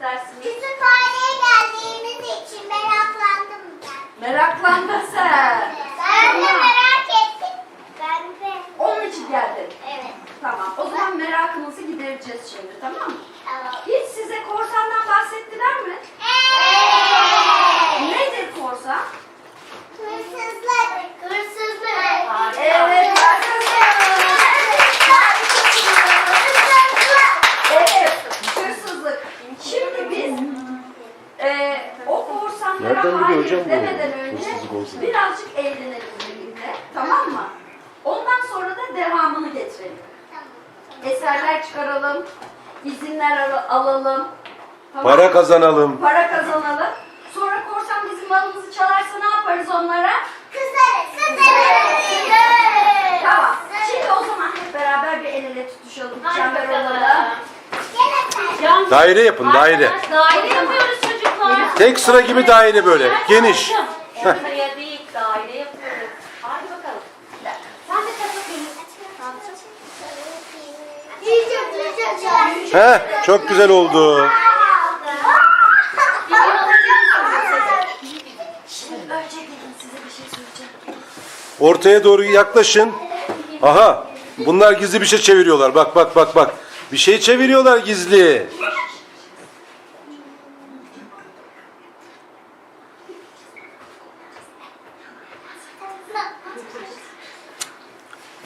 dersiniz? Kütüphaneye geldiğimiz için meraklandım ben. Meraklandın sen. Ben de merak ettim. Ben de. Onun için geldin. Evet. Tamam. O zaman merakımızı gidereceğiz şimdi tamam mı? Tamam. Hiç size korsandan bahsettiler mi? Evet. Nedir korsan? Hırsızlık. Hırsızlık. Evet. Evet. Hırsızlık. Şimdi biz e, o Nereden biliyor hayır hocam bu demeden önce hırsızlık olduğunu? birazcık eğlenelim birlikte. Tamam mı? Ondan sonra da devamını getirelim. Eserler çıkaralım. izinler al- alalım. Tamam? Para kazanalım. Para kazanalım. Sonra korsan bizim malımızı çalarsa ne yaparız onlara? Kızarız. Kızarız. Tamam. Şimdi o zaman hep beraber bir el ele tutuşalım. Çember olalım. Daire yapın daire. Daire yapıyoruz. Tek sıra gibi daire böyle. Geniş. Şuraya değil daire yapıyoruz. Hadi bakalım. Sen de yiyeceğim. He, çok güzel oldu. Ortaya doğru yaklaşın. Aha. Bunlar gizli bir şey çeviriyorlar. Bak bak bak bak. Bir şey çeviriyorlar gizli.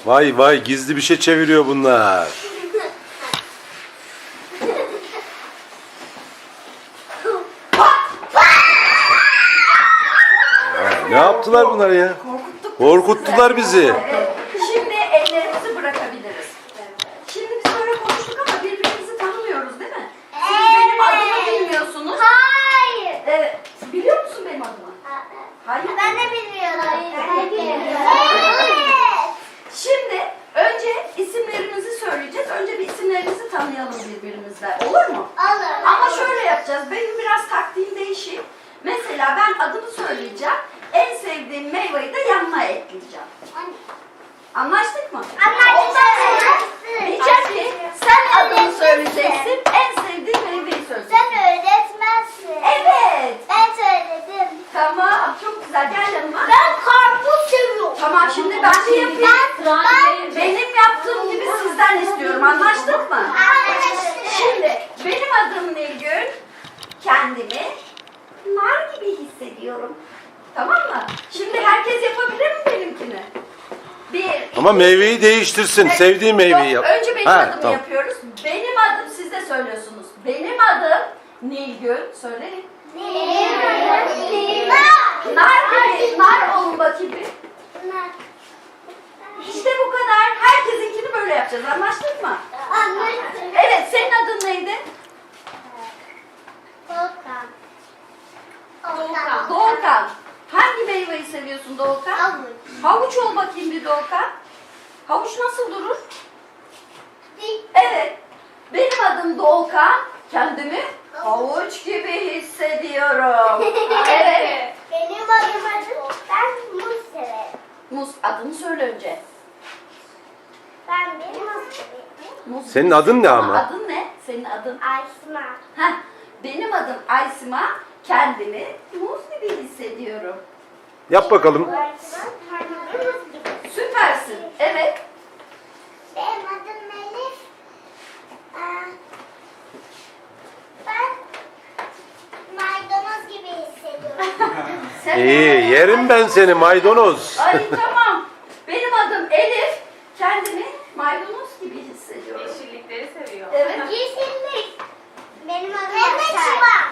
Vay vay gizli bir şey çeviriyor bunlar. Ne yaptılar bunlar ya? Korkuttular bizi. Evet. Şimdi ellerimizi bırakabiliriz. Şimdi biz böyle konuştuk ama birbirimizi tanımıyoruz değil mi? Siz benim adımı bilmiyorsunuz. Hayır. Evet. Biliyor musun benim adımı? Hayır. Ben de bilmiyorum. Ben de bilmiyorum. Evet. Şimdi önce isimlerimizi söyleyeceğiz. Önce bir isimlerimizi tanıyalım birbirimizle. Olur mu? Olur. Ama şöyle yapacağız. Benim biraz taktiğim değişik. Mesela ben adımı söyleyeceğim. En sevdiğim meyveyi de yanına ekleyeceğim. Anlaştık mı? Anlaştık. Diyeceğim ki sen adını söyleyeceksin. En sevdiğin meyveyi söyleyeceksin. Sen öğretmensin. Evet. Ben söyledim. Tamam. Çok güzel. Gel yanıma. Ben karpuz seviyorum. Tamam şimdi ben de yapayım. Ben, Benim yaptığım gibi sizden istiyorum. Anlaştık mı? Anlaştık. Şimdi benim adım Nilgün. Kendimi nar gibi hissediyorum. Tamam mı? Şimdi herkes yapabilir mi benimkini? Bir. Ama meyveyi değiştirsin. Evet. Sevdiği meyveyi Yok, yap. Önce benim Ha, adımı tamam. yapıyoruz. Benim adım siz de söylüyorsunuz. Benim adım Nilgün. Söyleyin. Nar gibi. Nar olun bakayım bir. İşte bu kadar. Herkesinkini böyle yapacağız. Anlaştık mı? Evet. Senin adın neydi? Doğukan. Hangi meyveyi seviyorsun Doğukan? Havuç. Havuç ol bakayım bir Doğukan. Havuç nasıl durur? Evet. Benim adım Doğukan. Kendimi havuç gibi hissediyorum. evet. Benim adım adım. Ben muz severim. Muz adını söyle önce. Ben bir muz severim. Muz. Senin adın ne ama? Adın ne? Senin adın. Aysma. Heh. Benim adım Aysima. Kendimi muz gibi hissediyorum. Yap bakalım. Süpersin. Evet. Benim adım. Aa, Ben maydanoz gibi hissediyorum. Sen İyi yerim ben seni maydanoz. Ay tamam. Benim adım Elif. Kendimi maydanoz gibi hissediyorum. Yeşillikleri seviyor. Evet. Yeşillik. Benim adım Asel.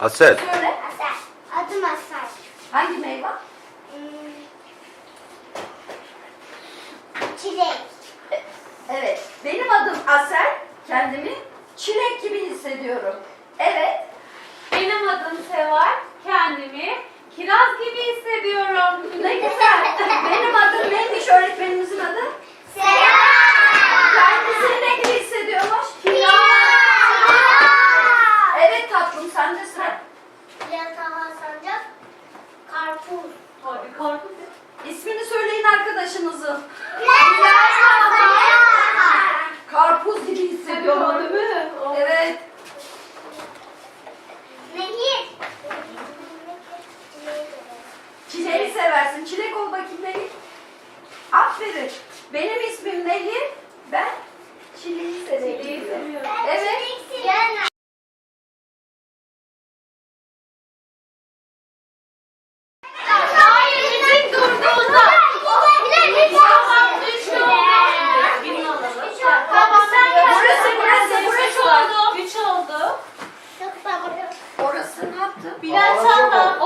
Asel. Söyle. Asel. Adım Asel. Hangi meyve? Hmm. Çilek. E- Evet. Benim adım Asel. Kendimi çilek gibi hissediyorum. Evet. Benim adım Seval. Kendimi kiraz gibi hissediyorum. Ne güzel. Benim adım neymiş öğretmenimizin adı? Selam. Kendisini ne gibi hissediyormuş? Evet tatlım sen de sıra. Hava sancak. Karpuz. Tabii karpuz. İsmini söyleyin arkadaşınızın. Biraz Karpuz gibi hissediyorum. Değil mi? Evet. Aferin. Benim ismim Nehir. Ben çileği severim. Evet. Hayır müzik durduğunda. Tamam düştü oldu. Birini alalım. Tamam sen gel. Burası, burası, Üç burası. oldu. Üç oldu. Orası ne yaptı? Bülent Hanım.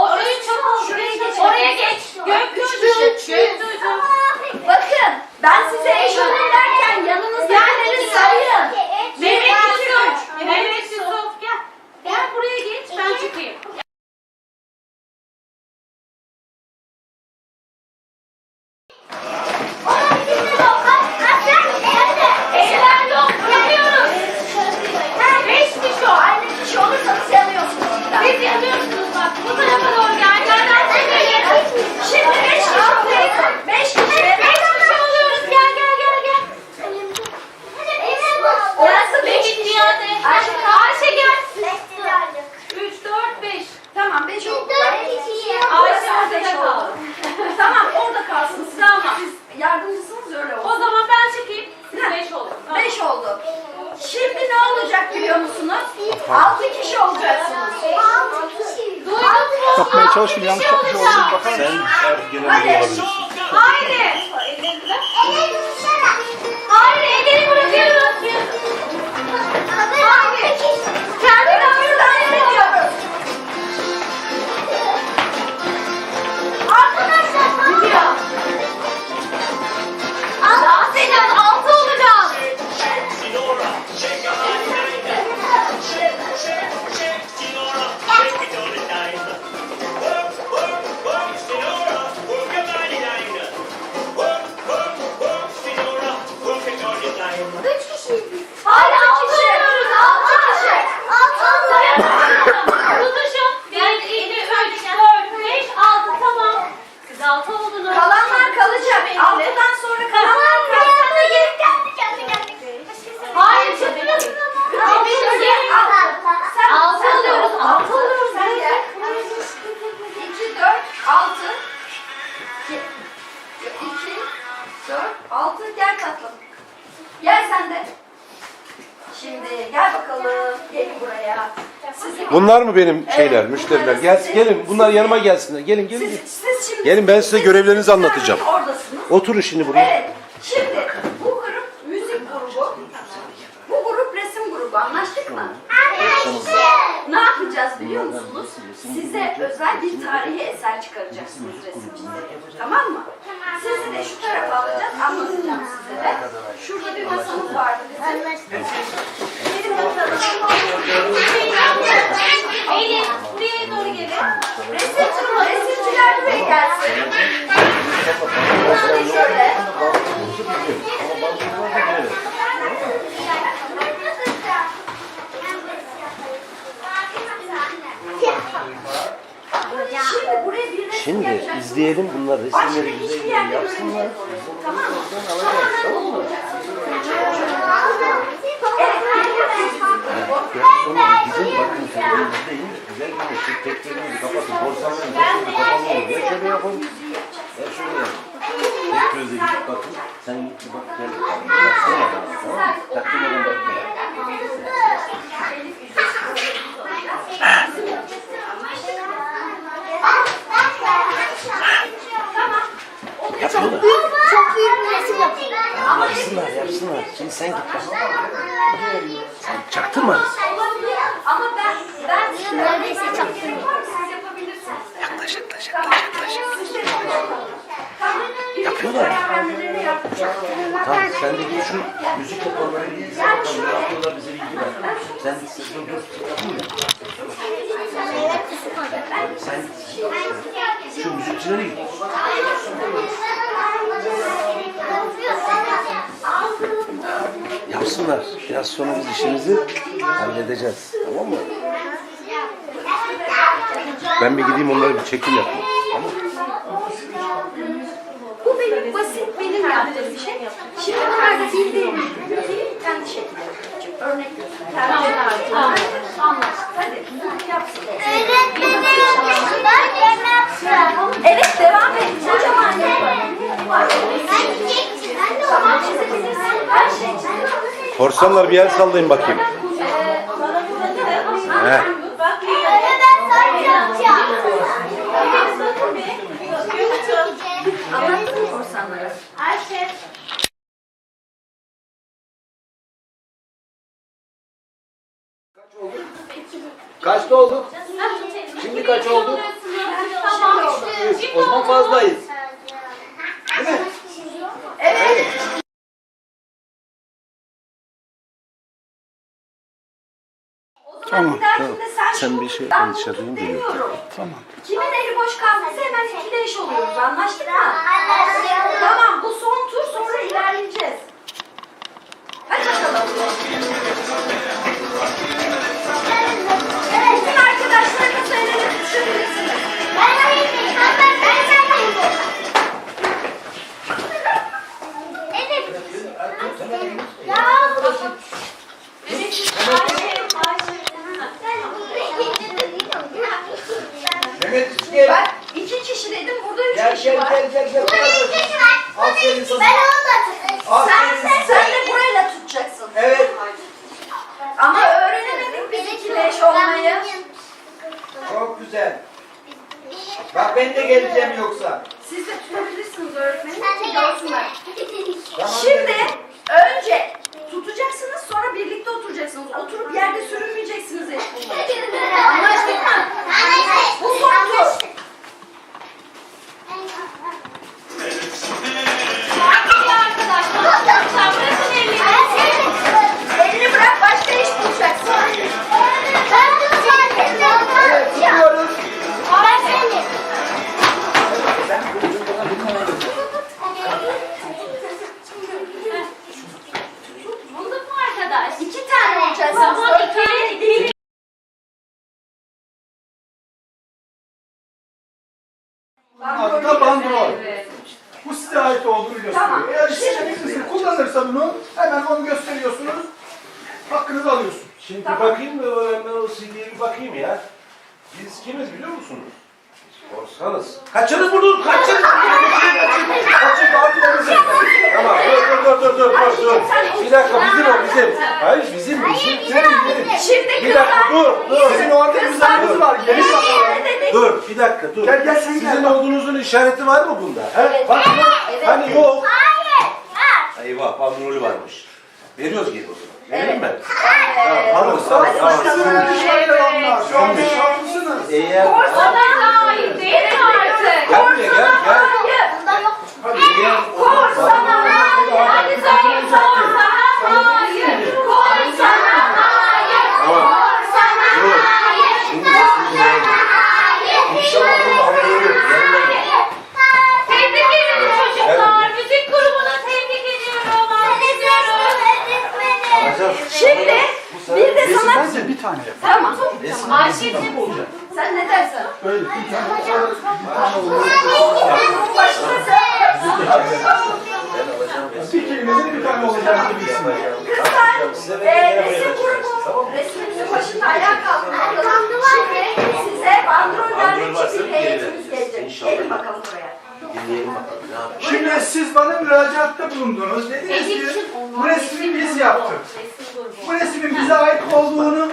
social altı. Gel tatlım. Gel sen de. Şimdi gel bakalım. Gelin buraya. Siz, Bunlar mı benim şeyler, Evet, müşteriler? bunları Gel, sizin- gelin. Bunlar yanıma gelsinler. Gelin, gelin. siz, gelin. siz şimdi... Gelin, ben size görevlerinizi anlatacağım. Oradasınız. Oturun şimdi buraya. Evet. Şimdi bu grup müzik grubu. Bu grup resim grubu. Anlaştık mı? Ne yapacağız biliyor musunuz? Size özel bir tarihi eser çıkaracaksınız resim çizerek. Tamam mı? Sizi de şu tarafa alacağız. Anlatacağım size de. Şurada bir masamız vardı bizim. Gelin bakalım. Elif buraya doğru gelin. Resimciler buraya gelsin. Bunlar da şöyle. Şimdi buraya bir resim Şimdi yapacaksınız. izleyelim bunlar Başka resimleri güzel güzel yapsınlar. Tamam mı? alacağız, tamam mı? Sonra gidin bakın şöyle izleyin. Güzel bir şey. Teklerinizi kapatın. Korsanların tekleri kapanmıyor. Ya şöyle yapın. Ya şöyle yapın. Tek gözle gidip bakın. Sen git bak gel. Baksana. Tamam mı? Takvimlerine bakma. Yapıyorlar. Çok büyük bir resim yapayım. Yapsınlar yapsınlar. Şimdi sen git bak. Sen çaktırma. Ama ben ben Neredeyse çaktırmıyorum. Siz yapabilirsiniz. Yaklaş yaklaş yaklaş yaklaş. Tamam. Yapıyorlar. Kendileri yapacak. Tamam sen de git şu müzik yapanlara git. Sen bakalım ne yapıyorlar bize bilgi ver. Sen dur dur. Sen şu müzikçilere git. Yapsınlar. Biraz sonra biz işimizi halledeceğiz. Tamam mı? Ben bir gideyim onlara bir çekim yapayım. Tamam Bu benim basit benim yaptığım bir şey. Şimdi da bildiğim kendi şekilde. Örnek göstereyim. Anlaştık. Hadi yapsın. Ben yaptım. Evet devam et. Kocaman yapalım. Ben çiçek Korsanlar bir el sallayın bakayım. Bana burada He. Bak bir Öyle ben sana yapacağım. bakın bir. Yutun. Anlattın mı korsanlara? Ayşe. Kaçta olduk? Şimdi kaç oldu? Tamam. O zaman fazlayız. Evet. O zaman bir dahakinde sen, Sen bir şey endişe duyun demiyorum. Tamam. Kimin eli boş kaldıysa hemen ikide eş oluyoruz. Anlaştık mı? Tamam bu son tur sonra ilerleyeceğiz. Hadi bakalım. Kimiz biliyor musunuz? Korsanız. Kaçırın bunu, kaçın! Kaçın, kaçın, abilerinizi. Tamam, dur, dur, dur, dur, dur, dur. Bir dakika, bizim o, bizim. Hayır, bizim, bizim. Gelin. Şimdi Bir dakika, dur, dur. Sizin orada imzanız var. Gelin bakalım. Dur, bir dakika, dur. Gel, gel, sen Sizin olduğunuzun işareti var mı bunda? He? Bak, hani yok. Eyvah, bandrolü varmış. Veriyoruz geri o zaman. Verelim mi? Tamam, alırız, bakalım. Şöyle onlar. Şu Evet. şanslısınız. Eğer... Sana ait değil mi artık? Gel buraya, gel, gel. Hayır. Eğer... Korsana Hadi söyleyin sana hayır. Koy sana hayır. Tamam. Sana Dur. hayır. Şimdi İnşallah bunun haberi yok. Yanına gel. Tebrik ederim çocuklar. Müzik grubuna tebrik ediyorum. Alkışlıyorum. Alacağım. Şimdi bir de sana... Bence bir tane yap. Tamam. Olacak. Sen ne dersen. Böyle bir tane. sonra Bir tane olur. Bir kelimenin bir tane bilsinler. Kızlar, e, resim grubu resminizin başında ayağa kalkın. Şimdi size bandrollerle bir heyetimiz gelecek. İnşallah. Gelin bakalım buraya. Şimdi siz bana müracaatta bulundunuz. Dediniz ki bu resmi biz yaptık. Bu resmin bize ait olduğunu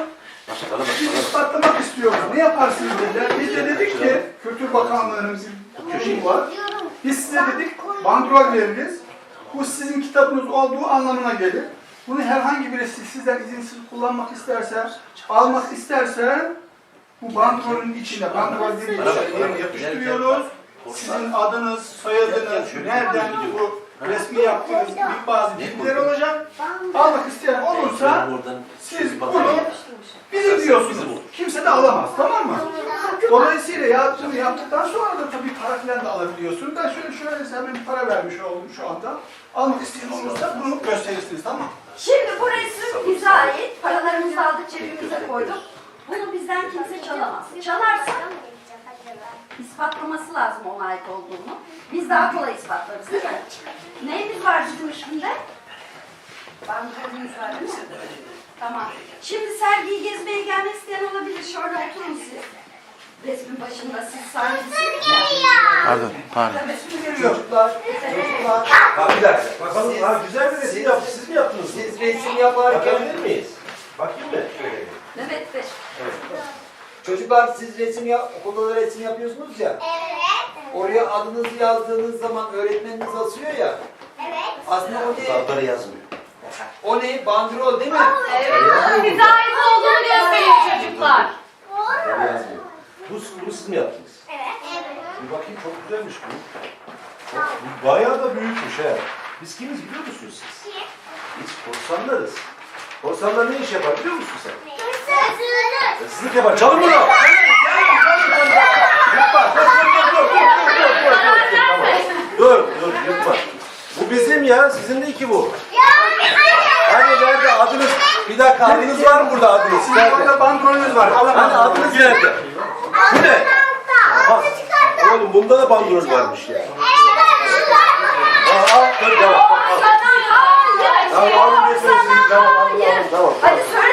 Bana bak. ispatlamak istiyoruz. Ne yaparsınız dediler. Biz de dedik ki Kültür Bakanlığı'nın köşeyi var. Biz size dedik bandrol veririz. Bu sizin kitabınız olduğu anlamına gelir. Bunu herhangi birisi sizden izinsiz kullanmak isterse, almak isterse bu bandrolün içine, bandrol bana bak. yapıştırıyoruz. Sizin adınız, soyadınız, nereden bu resmi yaptığınız bir bazı bilgiler olacak. Almak isteyen olursa siz bunu bizim diyorsunuz. Kimse de alamaz tamam mı? Dolayısıyla ya, bunu yaptıktan sonra da tabii para falan da alabiliyorsunuz. Ben şöyle şöyle hemen bir para vermiş oldum şu anda. Almak isteyen olursa bunu gösterirsiniz tamam mı? Şimdi bu resim bize ait. Paralarımızı aldık cebimize koyduk. Bunu bizden kimse çalamaz. Çalarsa ispatlaması lazım ona ait olduğunu. Biz daha kolay ispatlarız değil mi? Neyimiz var bizim üstünde? Bandrolümüz var değil mi? Tamam. Şimdi sergiyi gezmeye gelmek isteyen olabilir. Şöyle oturun siz. resmin başında siz ya. Pardon, pardon. Çocuklar, çocuklar. Ha bir dakika. Bakalım. Ha güzel bir resim yaptınız. Siz mi yaptınız? Siz resim yaparken Bakabilir miyiz? Bakayım mı? Şöyle. Mehmet Bey. Çocuklar siz resim ya okulda da resim yapıyorsunuz ya. Evet. Oraya adınızı yazdığınız zaman öğretmeniniz asıyor ya. Evet. Aslında o ne? Sağları yazmıyor. O ne? Bandrol değil mi? Evet. Size ait olduğunu gösteriyor çocuklar. Sağları yazmıyor. Bu, bunu siz mi yaptınız? Evet. Bir bakayım çok güzelmiş bu. Çok, bu bayağı da büyükmüş he. Biz kimiz biliyor musunuz siz? Biz korsanlarız. Korsanlar ne iş yapar biliyor musun sen? Hırsızlık yapar. Çalın bunu. Çalın, çalın, çalın. Yutma. Dur, dur, dur, dur, dur, dur, dur, dur. Tamam. Dur, dur, yutma. Bu bizim ya, sizin değil ki bu. Hani nerede adınız? Bir dakika adınız var mı burada adınız? Sizin Nerede? orada bandrolünüz var. Hani Alamazsınız. adınız nerede? Bu ne? Bak. Oğlum bunda da bandrol varmış ya. Aa, dur devam. Tamam, alın götürün sizi. Tamam, alın, alın, tamam. Hadi söyle.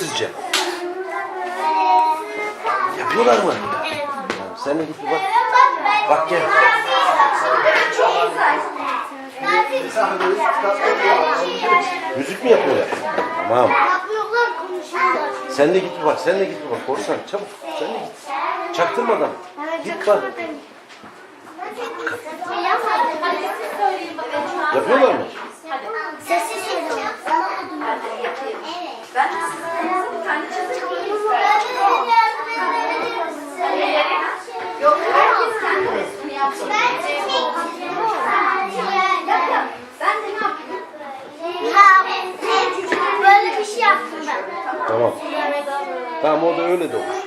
Sessizce. Yapıyorlar mı? Sen de git bir bak. Bak gel. Müzik mi yapıyorlar? Tamam. Sen de git bir bak. Sen de git bir bak. Korsan çabuk. Sen de git. Çaktırmadan. Git bak. Yapıyorlar mı? Sessiz söylüyorum. Evet. Ben de sizin bir tane çizgi koyayım Yok herkes kendi resmini yapsın. Ben çiçek çiziyorum. Yap yap. Ben de ne yapayım? Ha, böyle bir şey yaptım ben. Tamam. Tamam o da öyle de olur.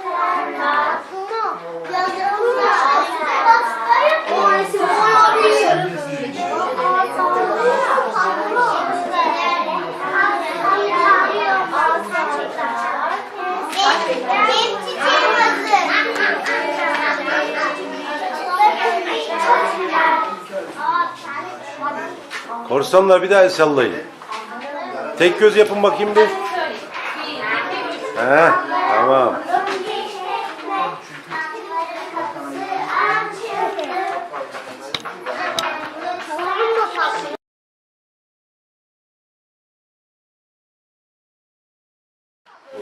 Korsanlar bir daha el sallayın. Tek göz yapın bakayım bir. He, tamam.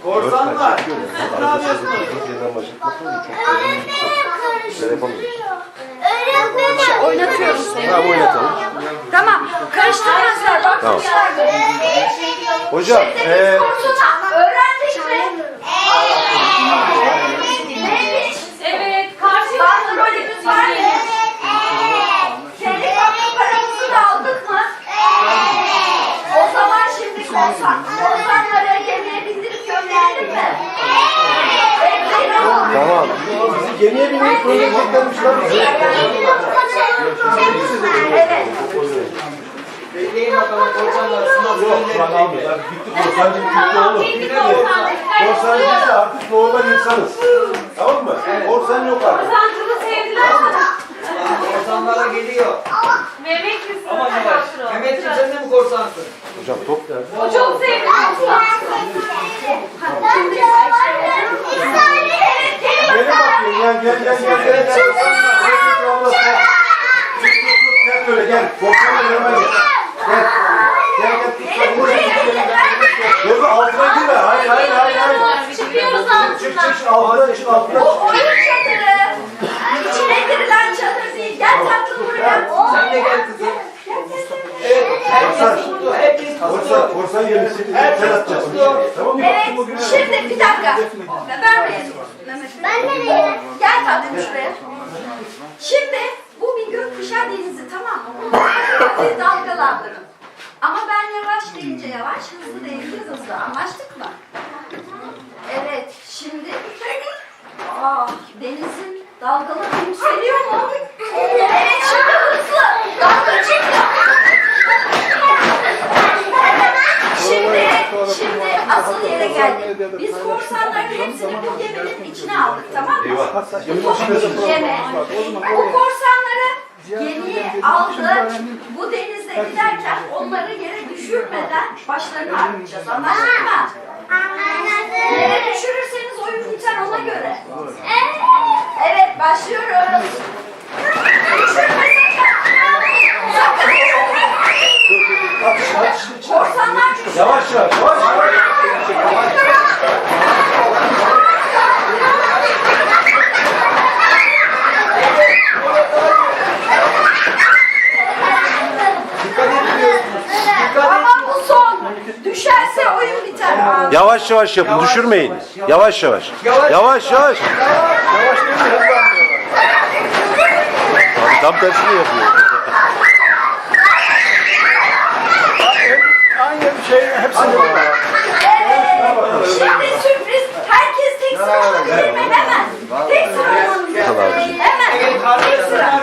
Korsanlar. Ne yapıyorsunuz? Yapamıyoruz. Oynatıyoruz. Tamam oynatalım. Tamam. Karıştırmazlar. Bak Tamam. Hocam, Korsanlar öğrendik mi? Neymiş? Evet, karşı Bandrolümüz var mı? Paramızı da aldık mı? O zaman şimdi korsan, korsanları gemiye bindirip gönderelim mi? Tamam. Bizi gemiye bindirip öldüreceklermişler bizi. Evet. Bekleyin bakalım korsanlar sınav Yok lan abi lan gitti korsancı gitti oğlum. Korsancı biz de artık normal insanız. Tamam mı? Korsan yok artık. Korsancını sevdiler ama. Korsanlara geliyor. Mehmet misin? Ama Mehmet. Mehmetciğim sen de mi korsansın? Hocam top nerede? O çok sevdi. Ben sevdim. Hatta bir de var ya. Gelin bakayım gel gel gel gel. gel. Korsanlar, korsanlar, korsanlar. Korsanlar yanıma gel. Gel. Gel gel tut. Buraya gel. Dur altına girme. Hayır hayır hayır. hayır. Çıkıyoruz Çık altından. çık çık altına çık altına çık. oyun çadırı. İçine girilen çadır değil. Gel tatlım buraya. Sen de gel kızım. Evet. Herkes tuttu. Herkes Korsan, korsan yemişsin. Herkes Sen atacaksın. tuttu. Tamam mı? Evet, şimdi bir dakika. Vermeyin. Ben nereye? Gel tatlım şuraya. Şimdi bu bir gökkuşağı denizi tamam mı? Bunu dalgalandırın. Ama ben yavaş deyince yavaş, hızlı deyince hızlı. Anlaştık mı? Evet, şimdi... Aa, denizin dalgaları yükseliyor mu? Evet, şimdi hızlı. Dalga çıktı. Şimdi, şimdi asıl yere geldik. Biz korsanların hepsini bu geminin içine aldık, tamam mı? Yeme. Bu korsanları gemiye aldı. Bu denizde giderken onları yere düşürmeden başlarını ağrıtacağız. Anlaştık mı? Yere düşürürseniz oyun biter ona göre. Evet başlıyoruz. Düşürme sakın. Sakın. Korsanlar düşürme. Yavaş yavaş yavaş yavaş. Düşerse oyun biter abi. Yavaş yavaş yapın. Yavaş, Düşürmeyin. Yavaş yavaş. Yavaş yavaş. Yavaş yavaş. Tam tersini yapıyor. Aynı şey hepsini yapıyor. Şimdi sürpriz. Herkes tek sıra olabilir mi? Hemen. Tek sıra olabilir. Hemen. Tek sıra.